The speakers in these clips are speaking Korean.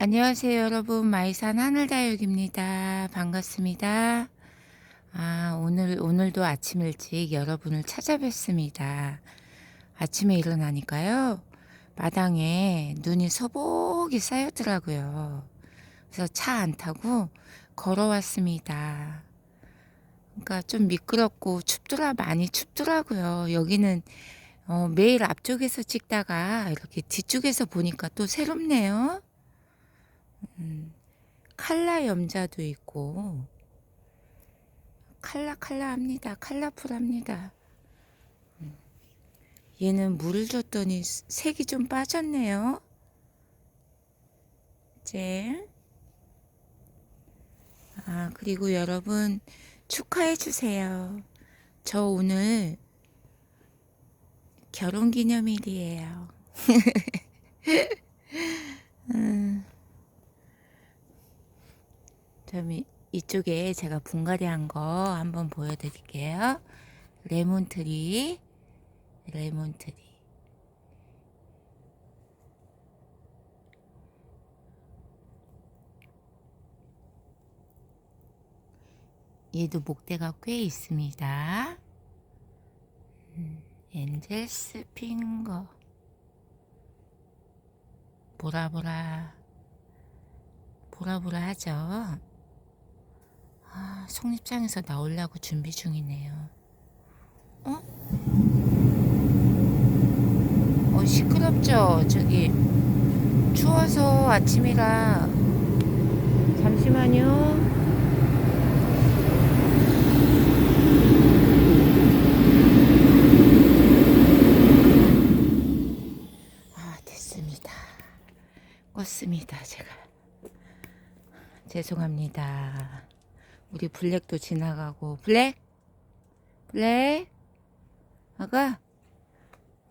안녕하세요, 여러분. 마이산 하늘다육입니다. 반갑습니다. 아, 오늘, 오늘도 아침 일찍 여러분을 찾아뵙습니다. 아침에 일어나니까요, 마당에 눈이 서복이 쌓였더라고요. 그래서 차 안 타고 걸어왔습니다. 그러니까 좀 미끄럽고 춥더라, 많이 춥더라고요. 여기는 어, 매일 앞쪽에서 찍다가 이렇게 뒤쪽에서 보니까 또 새롭네요. 음, 칼라 염자도 있고 칼라 칼라 합니다. 칼라풀 합니다. 음, 얘는 물을 줬더니 스- 색이 좀 빠졌네요. 이제 아 그리고 여러분 축하해 주세요. 저 오늘 결혼 기념일이에요. 음. 좀 이- 이쪽에 제가 분갈이한 거 한번 보여드릴게요. 레몬트리, 레몬트리. 얘도 목대가 꽤 있습니다. 음, 엔젤스 핑거. 보라보라, 보라보라 하죠. 아, 속립장에서 나오려고 준비 중이네요. 어? 어, 시끄럽죠? 저기, 추워서 아침이라. 잠시만요. 아, 됐습니다. 껐습니다, 제가. 죄송합니다. 우리 블랙도 지나가고. 블랙? 블랙? 아가?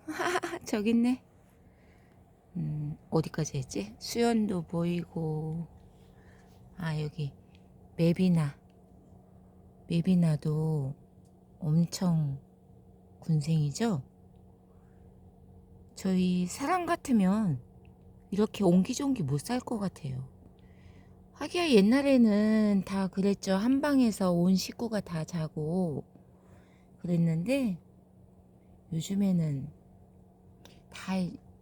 저기 있네. 음 어디까지 했지? 수연도 보이고. 아 여기. 메비나. 메비나도 엄청 군생이죠? 저희 사람 같으면 이렇게 옹기종기 못 살 것 같아요 하기야 옛날에는 다 그랬죠. 한 방에서 온 식구가 다 자고 그랬는데 요즘에는 다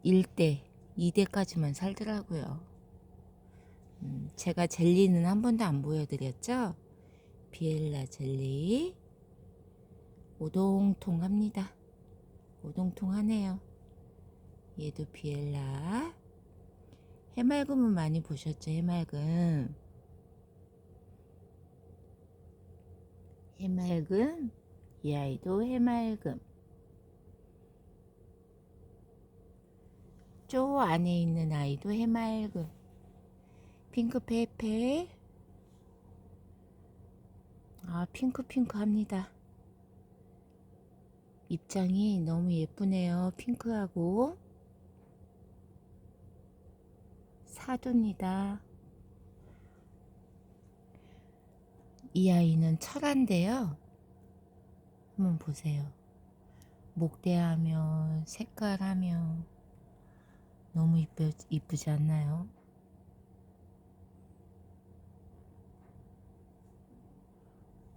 1대, 2대까지만 살더라고요. 음, 제가 젤리는 한 번도 안 보여드렸죠? 비엘라 젤리. 오동통합니다. 오동통하네요. 얘도 비엘라. 해맑음은 많이 보셨죠? 해맑음. 해맑음. 이 아이도 해맑음. 쪼 안에 있는 아이도 해맑음. 핑크페페. 아, 핑크핑크 합니다. 입장이 너무 예쁘네요. 핑크하고. 사두입니다. 이 아이는 철한데요. 한번 보세요. 목대하며 색깔하며 너무 이쁘, 이쁘지 않나요?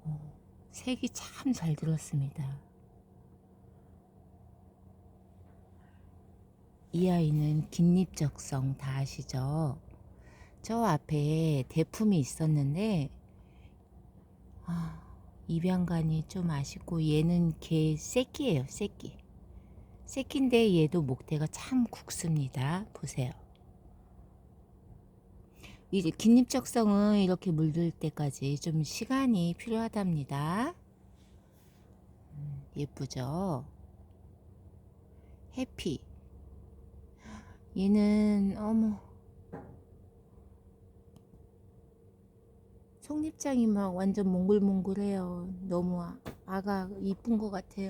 어, 색이 참 잘 들었습니다. 이 아이는 긴잎적성 다 아시죠? 저 앞에 대품이 있었는데 아, 입양간이 좀 아쉽고 얘는 개 새끼예요 새끼. 새끼인데 얘도 목대가 참 굵습니다. 보세요. 이제 긴잎적성은 이렇게 물들 때까지 좀 시간이 필요하답니다. 음, 예쁘죠? 해피 얘는 어머 속립장이 막 완전 몽글몽글해요. 너무 아- 아가 이쁜 것 같아요.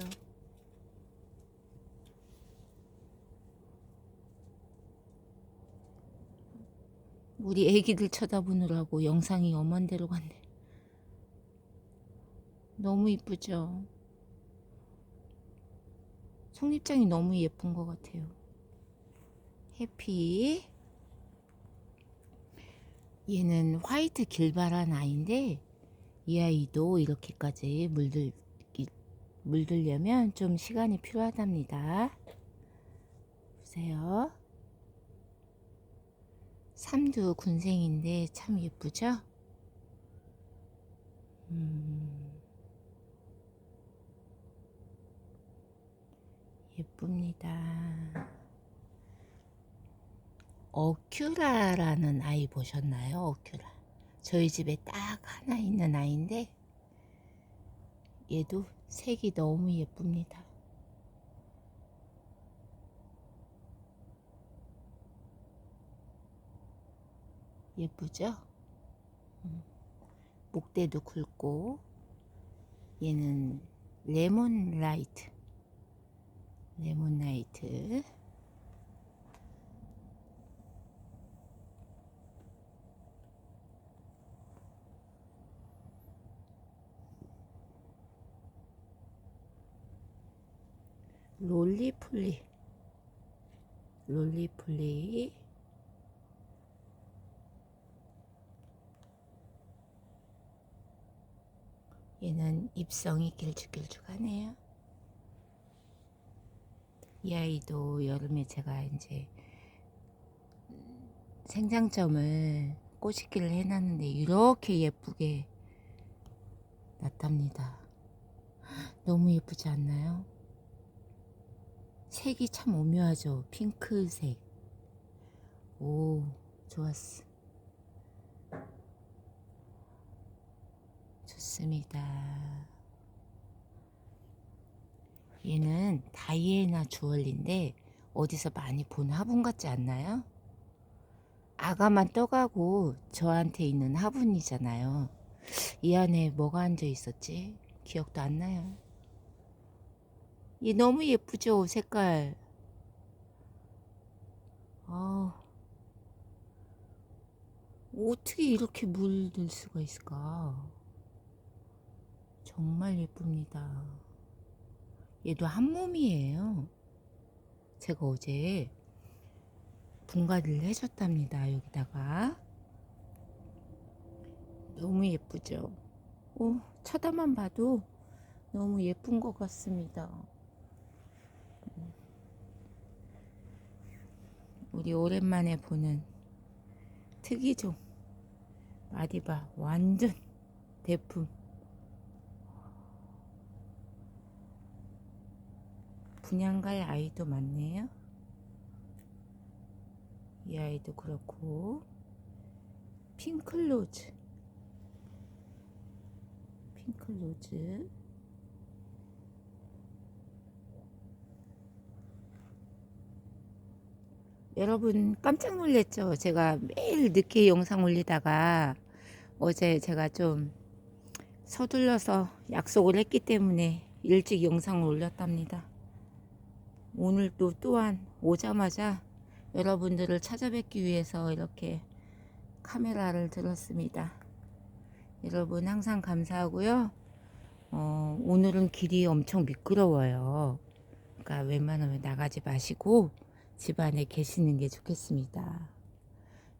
우리 애기들 쳐다보느라고 영상이 엄한데로 갔네. 너무 이쁘죠? 속립장이 너무 예쁜 것 같아요. 해피 얘는 화이트 길바란 아이인데 이 아이도 이렇게까지 물들 물들려면 좀 시간이 필요하답니다. 보세요. 삼두 군생인데 참 예쁘죠? 음, 예쁩니다. 어큐라라는 아이 보셨나요? 어큐라. 저희 집에 딱 하나 있는 아이인데 얘도 색이 너무 예쁩니다. 예쁘죠? 음. 목대도 굵고 얘는 레몬 라이트 레몬 라이트 롤리폴리 롤리폴리 얘는 입성이 길쭉길쭉하네요. 이 아이도 여름에 제가 이제 생장점을 꼬시기를 해놨는데 이렇게 예쁘게 났답니다. 너무 예쁘지 않나요? 색이 참 오묘하죠. 핑크색. 오, 좋았어. 좋습니다. 얘는 다이애나 주얼리인데 어디서 많이 본 화분 같지 않나요? 아가만 떠가고 저한테 있는 화분이잖아요. 이 안에 뭐가 앉아 있었지? 기억도 안 나요. 얘 너무 예쁘죠, 색깔. 아, 어떻게 이렇게 물들 수가 있을까? 정말 예쁩니다. 얘도 한 몸이에요. 제가 어제 분갈이를 해줬답니다. 여기다가 너무 예쁘죠. 오, 쳐다만 봐도 너무 예쁜 것 같습니다. 우리 오랜만에 보는 특이종 마디바 완전 대품. 분양갈 아이도 많네요. 이 아이도 그렇고 핑클로즈 핑클로즈 여러분 깜짝 놀랐죠? 제가 매일 늦게 영상 올리다가 어제 제가 좀 서둘러서 약속을 했기 때문에 일찍 영상을 올렸답니다. 오늘도 또한 오자마자 여러분들을 찾아뵙기 위해서 이렇게 카메라를 들었습니다. 여러분 항상 감사하고요. 어, 오늘은 길이 엄청 미끄러워요. 그러니까 웬만하면 나가지 마시고 집 안에 계시는 게 좋겠습니다.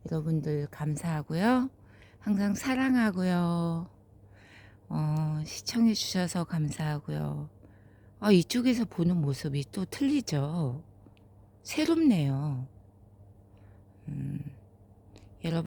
여러분들 감사하고요. 항상 사랑하고요. 어, 시청해 주셔서 감사하고요. 아, 이쪽에서 보는 모습이 또 틀리죠. 새롭네요. 음.